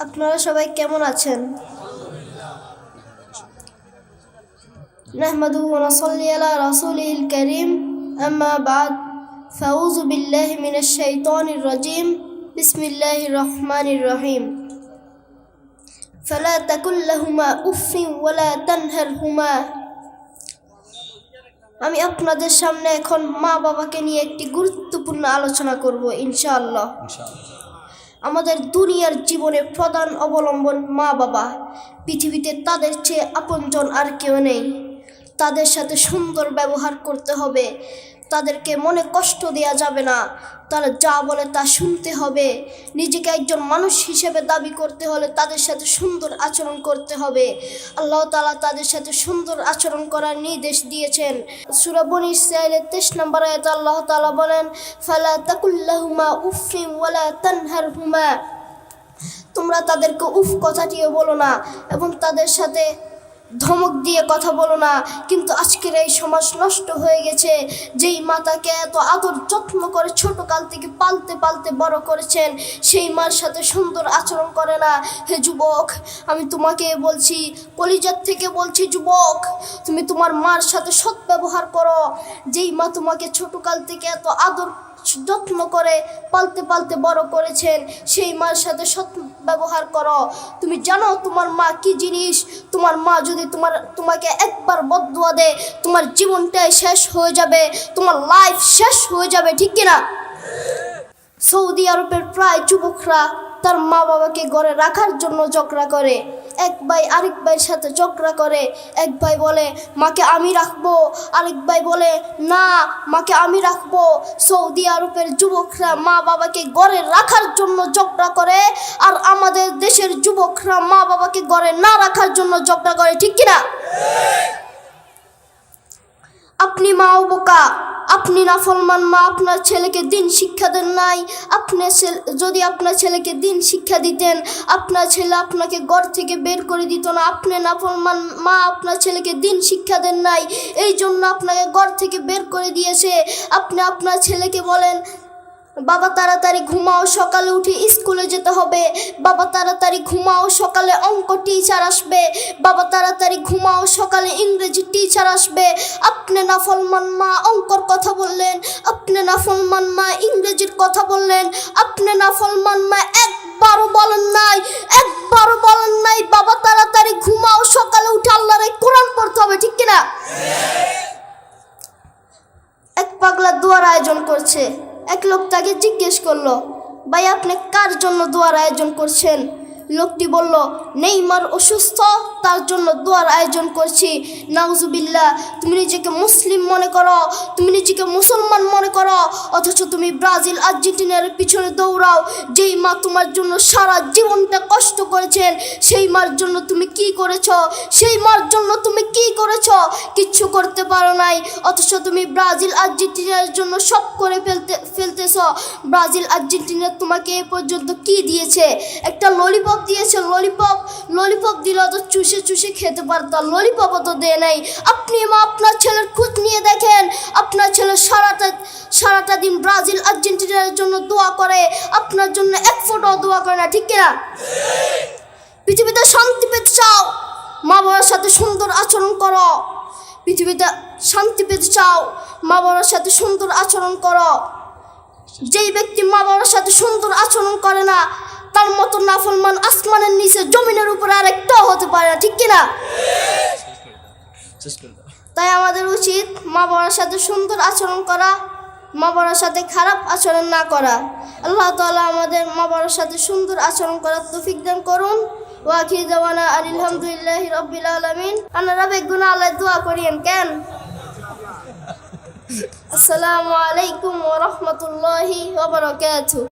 আপনারা সবাই কেমন আছেন نحمده ونصلي على رسوله الكريم أما بعد فأعوذ بالله من الشيطان الرجيم بسم الله الرحمن الرحيم فلا تكن لهما أف ولا تنهرهما আমি আপনাদের সামনে এখন মা বাবাকে নিয়ে একটি গুরুত্বপূর্ণ আলোচনা করব ইনশাআল্লাহ আমাদের দুনিয়ার জীবনে প্রধান অবলম্বন মা বাবা। পৃথিবীতে তাদের চেয়ে আপনজন আর কেউ নেই। তাদের সাথে সুন্দর ব্যবহার করতে হবে। তাদেরকে মনে কষ্ট দেওয়া যাবে না। তারা যা বলে তা শুনতে হবে। নিজেকে একজন মানুষ হিসেবে দাবি করতে হলে তাদের সাথে সুন্দর আচরণ করতে হবে। আল্লাহ তালা তাদের সাথে সুন্দর আচরণ করার নির্দেশ দিয়েছেন। সুরাবন ইসরায়েলের তেইশ নম্বর আয়াত আল্লাহ তালা বলেন, ফালা তাকুল্লাহুমা উফিম ওয়ালা তানহার হুমা তোমরা তাদেরকে উফ কথাটিও বলো না এবং তাদের সাথে ধমক দিয়ে কথা বলো না। কিন্তু আজকের এই সমাজ নষ্ট হয়ে গেছে। যেই মাতাকে এত আদর যত্ন করে ছোট কাল থেকে পালতে পালতে বড় করেছেন, সেই মার সাথে সুন্দর আচরণ করে না। হে যুবক, আমি তোমাকে বলছি, কলিজার থেকে বলছি, যুবক, তুমি তোমার মার সাথে সৎ ব্যবহার করো। যেই মা তোমাকে ছোট কাল থেকে এত আদর যত্ন করে পালতে পালতে বড় করেছেন, সেই মার সাথে সৎ ব্যবহার করো। তুমি জানো তোমার মা কি জিনিস? তোমার মা যদি তোমার, তোমাকে একবার বদুয়া দেয় তোমার জীবনটাই শেষ হয়ে যাবে, তোমার লাইফ শেষ হয়ে যাবে, ঠিক কিনা? সৌদি আরবের প্রায় যুবকরা তার মা বাবাকে ঘরে রাখার জন্য ঝগড়া করে। এক ভাই আরেক ভাইয়ের সাথে ঝগড়া করে। এক ভাই বলে, মাকে আমি রাখব। আরেক ভাই বলে, না, মাকে আমি রাখব। সৌদি আরবের যুবকরা মা বাবাকে ঘরে রাখার জন্য ঝগড়া করে আর আমাদের দেশের যুবকরা মা বাবাকে ঘরে না রাখার জন্য ঝগড়া করে। ঠিক কিনা? আপনি মাও বোকা। আপনি নাফলমান মা, আপনার ছেলেকে দিন শিক্ষা দেন নাই। আপনি ছেলে- যদি আপনার ছেলেকে দিন শিক্ষা দিতেন, আপনার ছেলে আপনাকে ঘর থেকে বের করে দিত না। আপনি নাফলমান মা, আপনার ছেলেকে দিন শিক্ষা দেন নাই। এই জন্য আপনাকে ঘর থেকে বের করে দিয়েছে। আপনি আপনার ছেলেকে বলেন বাবা তাড়াতাড়ি ঘুমাও, সকালে উঠে স্কুলে যেতে হবে। বাবা তাড়াতাড়ি ঘুমাও, সকালে অঙ্ক টিচার আসবে। বাবা তাড়াতাড়ি ঘুমাও, সকালে ইংরেজি টিচার আসবে। আপনি নাফলমান মা অঙ্কর কথা বললেন। আপনি নাফলমান মা ইংরেজির কথা বললেন। আপনি নাফলমান মা একবারও বলেন নাই, একবারও বলেন নাই, বাবা তাড়াতাড়ি ঘুমাও, সকালে উঠে আল্লাহর কোরআন পড়তে হবে, ঠিক কিনা? এক পাগলা দুয়ার আয়োজন করছে। এক লোক তাকে জিজ্ঞেস করল ভাই আপনি কার জন্য দোয়ার আয়োজন করছেন? লোকটি বলল, নেইমার অসুস্থ, তার জন্য দোয়ার আয়োজন করছি। নাউজুবিল্লাহ, তুমি নিজেকে মুসলিম মনে করো, তুমি নিজেকে মুসলমান মনে করো, অথচ তুমি ব্রাজিল, আর্জেন্টিনার পিছনে দৌড়াও। যেই মা তোমার জন্য সারা জীবনটা কষ্ট করেছেন, সেই মার জন্য তুমি কি করেছ? সেই মার জন্য তুমি কি করেছ? কিচ্ছু করতে পারো নাই, অথচ তুমি ব্রাজিল, আর্জেন্টিনার জন্য সব করে ফেলতে, ফেলতেছ। ব্রাজিল, আর্জেন্টিনা তোমাকে এ পর্যন্ত কি দিয়েছে? একটা ললিপপ দিয়েছে ললিপপ ললিপপ দিলে তো চুষে চুষে খেতে পারতাম ললিপপও তো দেয় নাই। আপনি মা, আপনার ছেলের খোঁজ নিয়ে দেখেন, আপনার ছেলে সারাটা সারাটা দিন ব্রাজিল, আর্জেন্টিনার জন্য দোয়া করে, আপনার জন্য এক ফোটাও দোয়া করে না, ঠিক কিনা? পৃথিবীতে শান্তি পেতে চাও, মা বাবার সাথে সুন্দর আচরণ করো। পৃথিবীতে শান্তি পেতে চাও, মা বাবার সাথে সুন্দর আচরণ করো। যেই ব্যক্তি মা বাবার সাথে সুন্দর আচরণ করে না তার মতো নাফরমান আসমানের নিচে জমিনের উপরে আরেকটাও হতে পারে না, ঠিক কিনা তাই আমাদের উচিত মা বাবার সাথে সুন্দর আচরণ করা, মা বাবার সাথে খারাপ আচরণ না করা। আল্লাহ তাআলা আমাদের মা বাবার সাথে সুন্দর আচরণ করার তৌফিক দান করুন। ওয়াকি দেওয়ানা আলহামদুলিল্লাহ রব্বিল আলমিন। আপনারা বেগুনা আল্লাহ দোয়া করিয়েন, কেন? আসসালামু আলাইকুম ওয়া রাহমাতুল্লাহি ওয়া বারাকাতুহু।